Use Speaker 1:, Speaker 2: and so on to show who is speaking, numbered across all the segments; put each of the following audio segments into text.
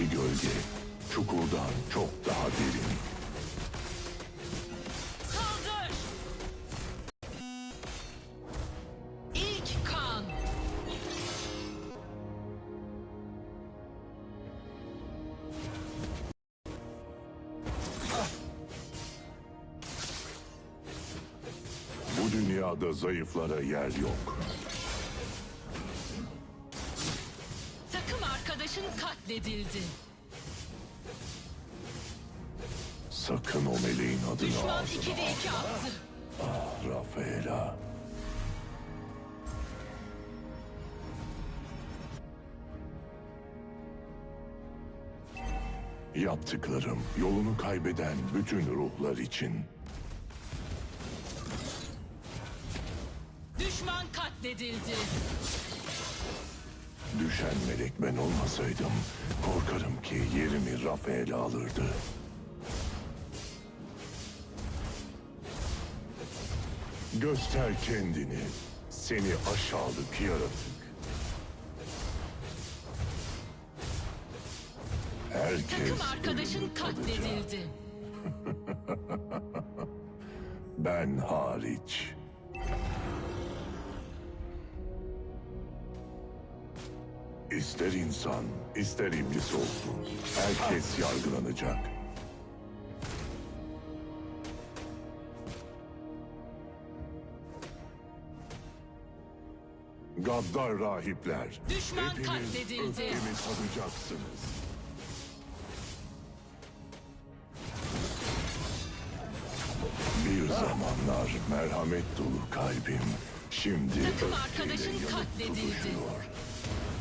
Speaker 1: kalbimdeki gölge çukurdan çok daha derin.
Speaker 2: Saldır! İlk kan.
Speaker 1: Bu dünyada zayıflara yer yok.
Speaker 2: Katledildi.
Speaker 1: Sakın o meleğin adını
Speaker 2: Düşman
Speaker 1: ağzına
Speaker 2: 2'de 2 attı.
Speaker 1: al Rafaela. Yaptıklarım yolunu kaybeden bütün ruhlar için.
Speaker 2: Düşman katledildi.
Speaker 1: Düşen melek ben olmasaydım korkarım ki yerimi Rafael alırdı. Göster kendini seni aşağılık yaratık. Herkes
Speaker 2: Takım arkadaşın katledildi.
Speaker 1: Ben hariç. İster insan, ister iblis olsun. Herkes yargılanacak. Gaddar rahipler.
Speaker 2: Düşman
Speaker 1: hepiniz
Speaker 2: katledildi.
Speaker 1: öfkemi tadacaksınız. Bir zamanlar merhamet dolu kalbim şimdi
Speaker 2: Takım
Speaker 1: öfkeyle
Speaker 2: arkadaşın
Speaker 1: yanıp
Speaker 2: katledildi.
Speaker 1: tutuşuyor.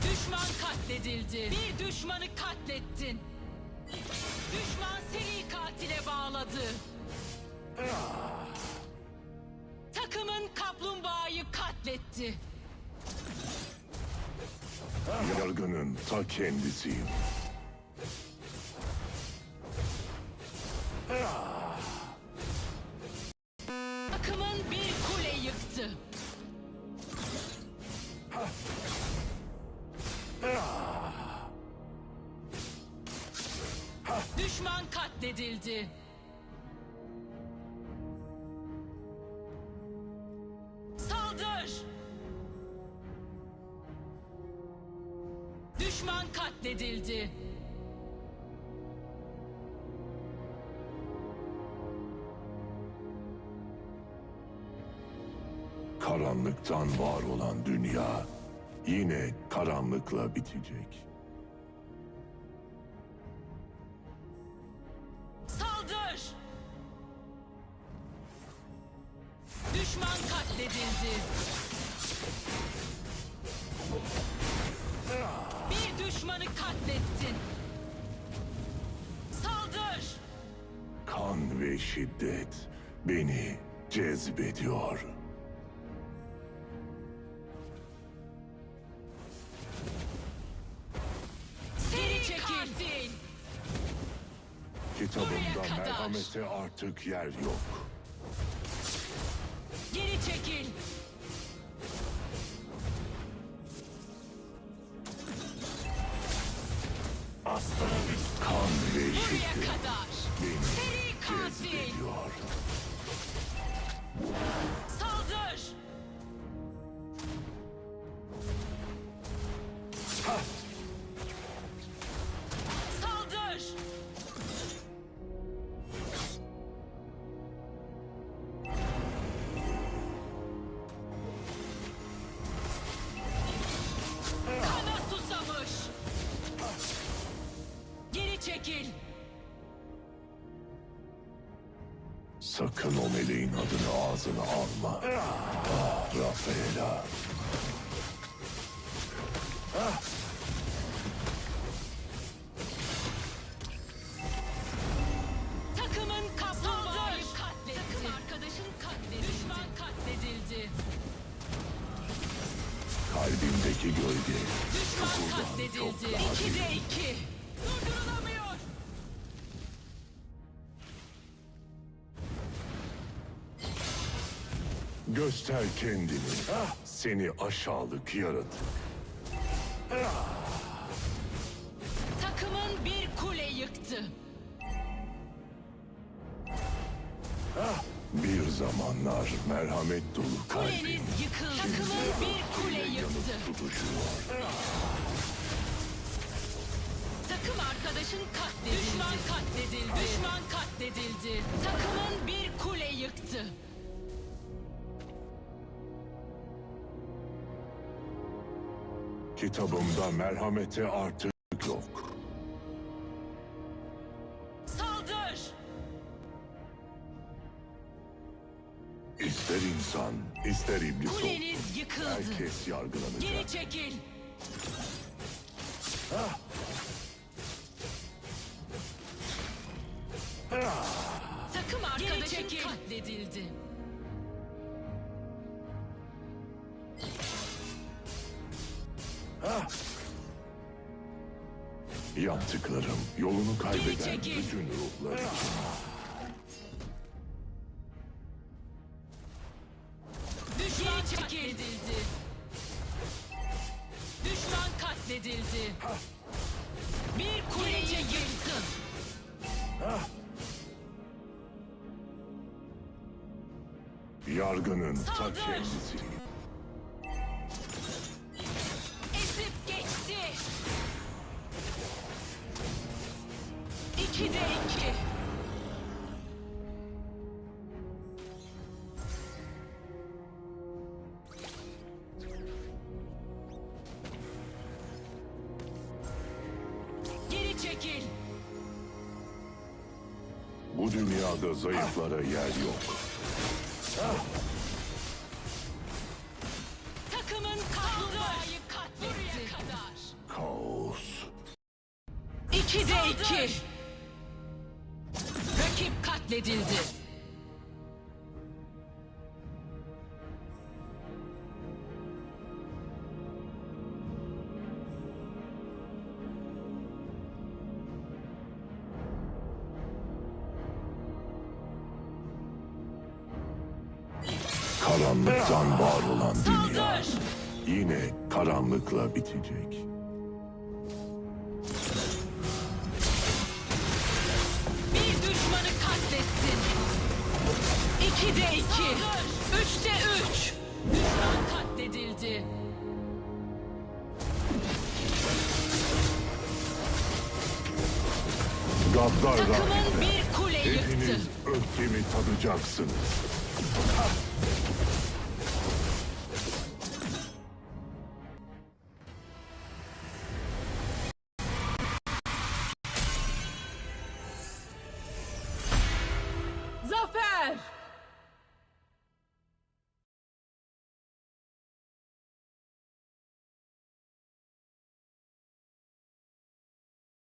Speaker 2: Düşman katledildi. Bir düşmanı katlettin. Düşman seri katile bağladı. Takımın kaplumbağayı katletti.
Speaker 1: Yargının ta kendisiyim.
Speaker 2: Takımın Düşman katledildi. Saldır! Düşman katledildi.
Speaker 1: Karanlıktan var olan dünya yine karanlıkla bitecek.
Speaker 2: Düşman katledildi. Bir düşmanı katlettin. Saldır!
Speaker 1: Kan ve şiddet beni cezbediyor.
Speaker 2: Seri çekil!
Speaker 1: Kitabımda merhamete artık yer yok.
Speaker 2: Çekil!
Speaker 1: Kan ve
Speaker 2: Buraya
Speaker 1: şiddet
Speaker 2: kadar! Seri katil!
Speaker 1: cezbediyor. Sakın o meleğin adını ağzına alma. Ah, Rafaela.
Speaker 2: Takımın kaplumbağayı katletti. Takım arkadaşın katledildi. Düşman katledildi.
Speaker 1: Kalbimdeki gölge
Speaker 2: Düşman katledildi.
Speaker 1: daha derin.
Speaker 2: 2'de 2.
Speaker 1: Göster kendini. Seni aşağılık yaratık.
Speaker 2: Takımın bir kule yıktı.
Speaker 1: Bir zamanlar merhamet dolu kalbim.
Speaker 2: Kuleniz yıkıldı. Takımın bir kule yıktı.
Speaker 1: Yanıp tutuşuyor.
Speaker 2: Takım arkadaşın katledildi. Düşman katledildi. Düşman katledildi. Takımın bir kule yıktı.
Speaker 1: Kitabımda merhamete artık yok.
Speaker 2: Saldır!
Speaker 1: İster insan, ister iblis.
Speaker 2: Kuleniz yıkıldı.
Speaker 1: Herkes yargılanacak.
Speaker 2: Geri çekil. Takım arkadaşın katledildi.
Speaker 1: Yaptıklarım yolunu kaybeden bütün ruhlar için.
Speaker 2: Düşman katledildi. Düşman katledildi. Bir kuleci yıktın.
Speaker 1: Yargının ta
Speaker 2: Saldır.
Speaker 1: kendisi.
Speaker 2: İki de iki. Geri çekil.
Speaker 1: Bu dünyada zayıflara yer yok.
Speaker 2: Takımın kaplumbağayı katletti. kadar.
Speaker 1: Kaos.
Speaker 2: İki de iki. Rakip katledildi.
Speaker 1: Karanlıktan var olan dünya yine karanlıkla bitecek. Gaddar
Speaker 2: Takımın
Speaker 1: rahipler,
Speaker 2: bir kule yıktı.
Speaker 1: hepiniz öfkemi tadacaksınız.
Speaker 2: Zafer!